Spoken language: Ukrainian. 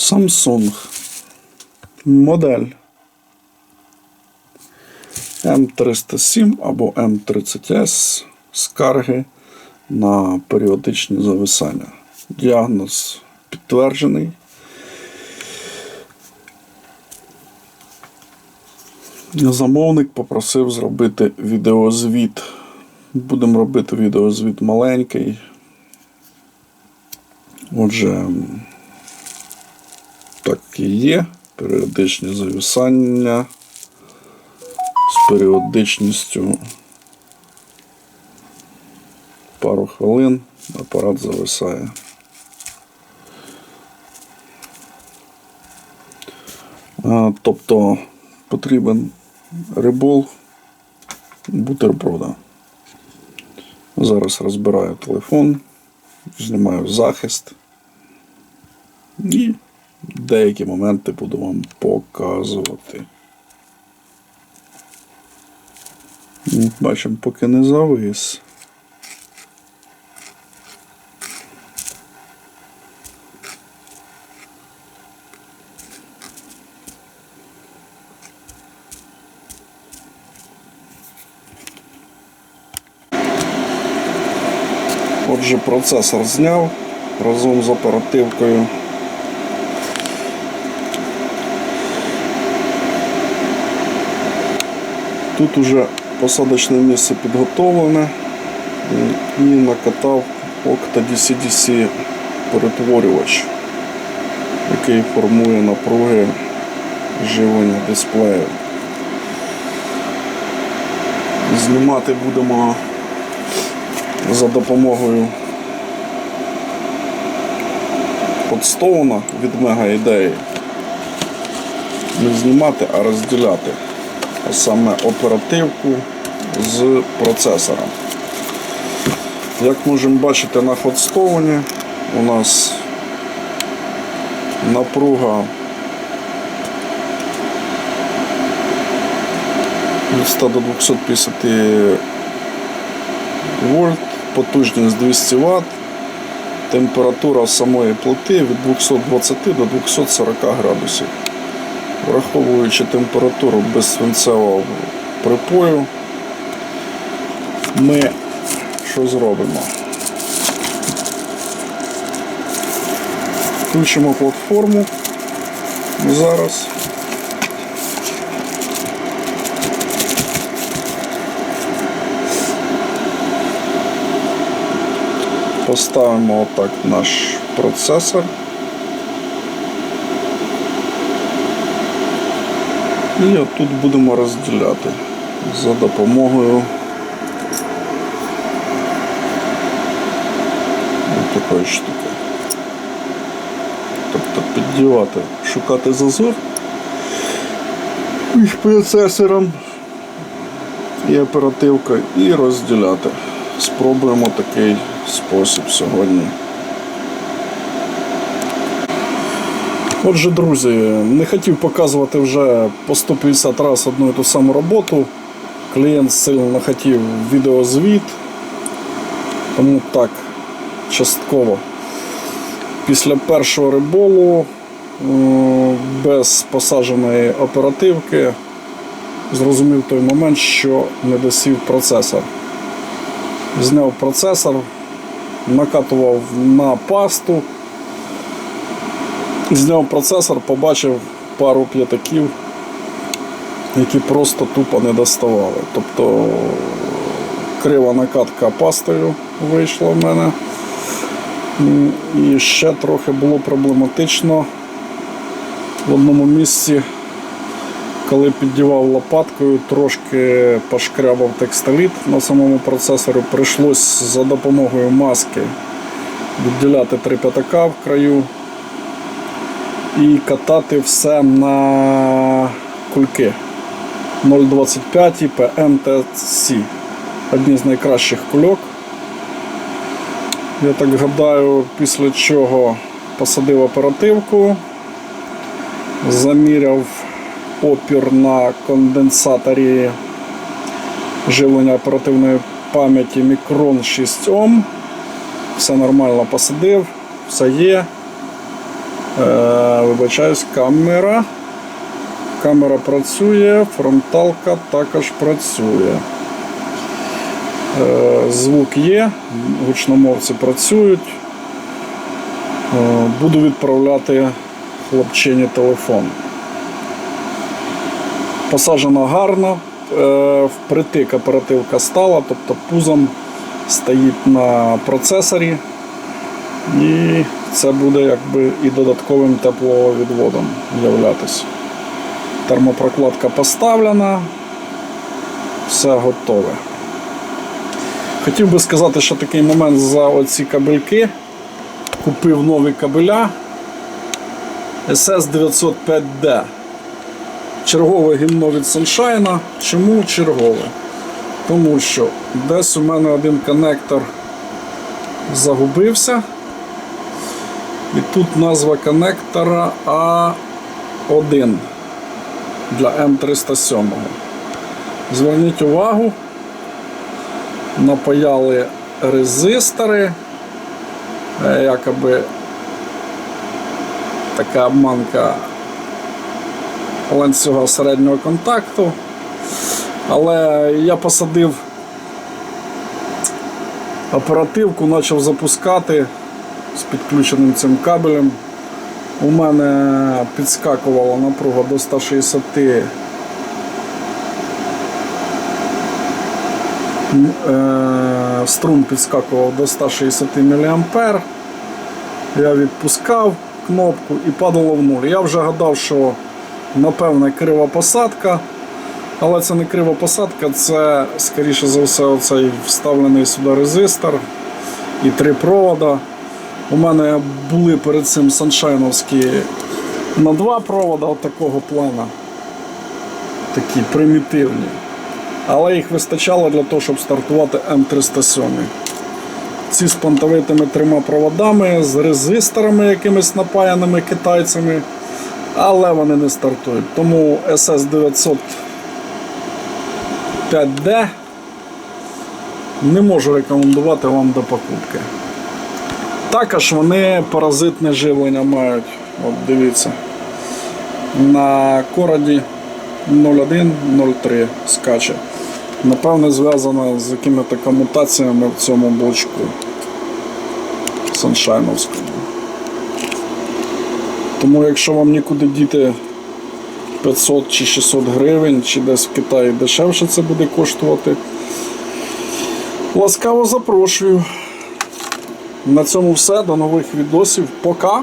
Samsung. Модель М307 або М30С скарги на періодичні зависання. Діагноз підтверджений. Замовник попросив зробити відеозвіт. Будемо робити відеозвіт маленький. Отже, так і є. Періодичні зависання з періодичністю пару хвилин апарат зависає. Тобто потрібен рибол бутерброда. Зараз розбираю телефон, знімаю захист і деякі моменти буду вам показувати. Ну, Бачимо, поки не завис. Отже, процесор зняв разом з оперативкою. Тут уже посадочне місце підготовлене і накатав Octa DC-DC перетворювач, який формує напруги живлення дисплею. Знімати будемо за допомогою подстоуна від мега ідеї. Не знімати, а розділяти. Саме оперативку з процесором. Як можемо бачити на ходстоуні, у нас напруга від 100 до 250 вольт, потужність 200 Вт, температура самої плити від 220 до 240 градусів. Враховуючи температуру безсвинцевого припою, ми що зробимо? Включимо платформу зараз. Поставимо отак наш процесор. І отут будемо розділяти за допомогою ось такої штуки. Тобто піддівати, шукати зазор між процесором і оперативкою і розділяти. Спробуємо такий спосіб сьогодні. Отже, друзі, не хотів показувати вже по 150 разів одну і ту саму роботу. Клієнт сильно хотів відеозвіт, тому так, частково. Після першого риболу е, без посадженої оперативки зрозумів той момент, що не досів процесор. Зняв процесор, накатував на пасту. Зняв процесор, побачив пару п'ятаків, які просто тупо не доставали. Тобто крива накатка пастою вийшла в мене. І ще трохи було проблематично в одному місці, коли піддівав лопаткою, трошки пошкрябав текстоліт на самому процесорі. Прийшлось за допомогою маски відділяти три п'ятака в краю і катати все на кульки 0,25 PMTC. Одні з найкращих кульок. Я так гадаю, після чого посадив оперативку, заміряв опір на конденсаторі живлення оперативної пам'яті мікрон 6 Ом. Все нормально посадив, все є. Е, вибачаюсь, камера. Камера працює, фронталка також працює. Е, звук є, гучномовці працюють. Е, буду відправляти хлопчині телефон. Посаджено гарно, впритик оперативка стала, тобто пузом стоїть на процесорі. І це буде якби і додатковим тепловідводом являтися. Термопрокладка поставлена, все готове. Хотів би сказати, що такий момент за оці кабельки. Купив нові кабеля SS905D. Чергове гімно від Sunshine. Чому чергове? Тому що десь у мене один коннектор загубився. І тут назва коннектора А1 для М307. Зверніть увагу, напаяли резистори, е, якоби така обманка ланцюга середнього контакту. Але я посадив оперативку, почав запускати з підключеним цим кабелем. У мене підскакувала напруга до 160 М, е, струм підскакував до 160 мА. Я відпускав кнопку і падало в нуль. Я вже гадав, що напевне крива посадка, але це не крива посадка, це скоріше за все оцей вставлений сюди резистор і три провода. У мене були перед цим саншайновські на два провода от такого плана. Такі примітивні. Але їх вистачало для того, щоб стартувати М307. Ці з понтовитими трьома проводами, з резисторами якимись напаяними китайцями, але вони не стартують. Тому SS905D не можу рекомендувати вам до покупки. Також вони паразитне живлення мають. От дивіться. На короді 0103 скаче. Напевне, зв'язано з якими-то комутаціями в цьому блочку Саншайновському. Тому якщо вам нікуди діти 500 чи 600 гривень, чи десь в Китаї дешевше це буде коштувати, ласкаво запрошую. На цьому все. До нових відосів. Пока.